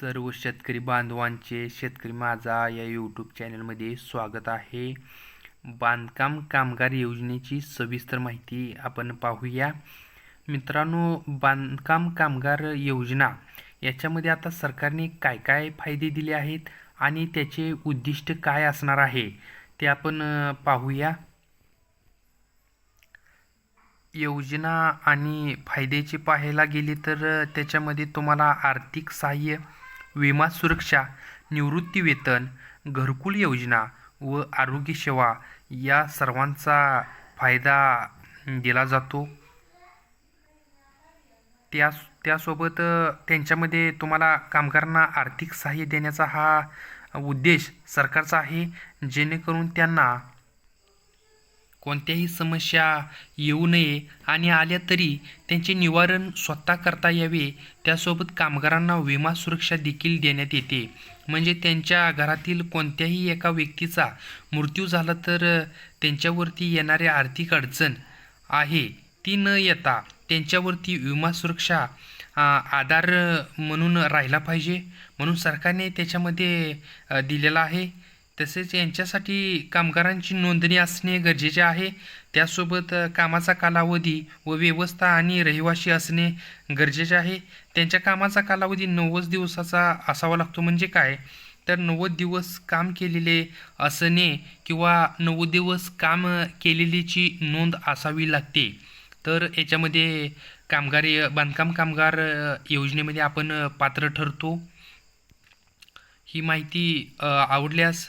सर्व शेतकरी बांधवांचे शेतकरी माझा या यूट्यूब चॅनलमध्ये स्वागत आहे. बांधकाम कामगार योजनेची सविस्तर माहिती आपण पाहूया. मित्रांनो बांधकाम कामगार योजना याच्यामध्ये आता सरकारने काय काय फायदे दिले आहेत आणि त्याचे उद्दिष्ट काय असणार आहे ते आपण पाहूया. योजना आणि फायद्याचे पाहायला गेले तर त्याच्यामध्ये तुम्हाला आर्थिक सहाय्य विमा सुरक्षा निवृत्ती वेतन घरकुल योजना व आरोग्यसेवा या सर्वांचा फायदा दिला जातो. त्या त्यासोबत त्यांच्यामध्ये तुम्हाला कामगारांना आर्थिक सहाय्य देण्याचा हा उद्देश सरकारचा आहे. जेणेकरून त्यांना कोणत्याही समस्या येऊ नये आणि आल्या तरी त्यांचे निवारण स्वतः करता यावे. त्यासोबत कामगारांना विमा सुरक्षा देखील देण्यात येते. म्हणजे त्यांच्या घरातील कोणत्याही एका व्यक्तीचा मृत्यू झाला तर त्यांच्यावरती येणारी आर्थिक अडचण आहे. ती न येता त्यांच्यावरती विमा सुरक्षा आधार म्हणून राहिला पाहिजे. म्हणून सरकारने त्याच्यामध्ये दिलेला आहे. तसेच यांच्यासाठी कामगारांची नोंदणी असणे गरजेचे आहे. त्यासोबत कामाचा कालावधी व व्यवस्था आणि रहिवासी असणे गरजेचे आहे. त्यांच्या कामाचा कालावधी नव्वद दिवसाचा असावा लागतो म्हणजे काय? तर नव्वद दिवस काम केलेले असणे किंवा नव्वद दिवस काम केलेलीची नोंद असावी लागते. तर याच्यामध्ये कामगार बांधकाम कामगार योजनेमध्ये आपण पात्र ठरतो. ही माहिती आवडल्यास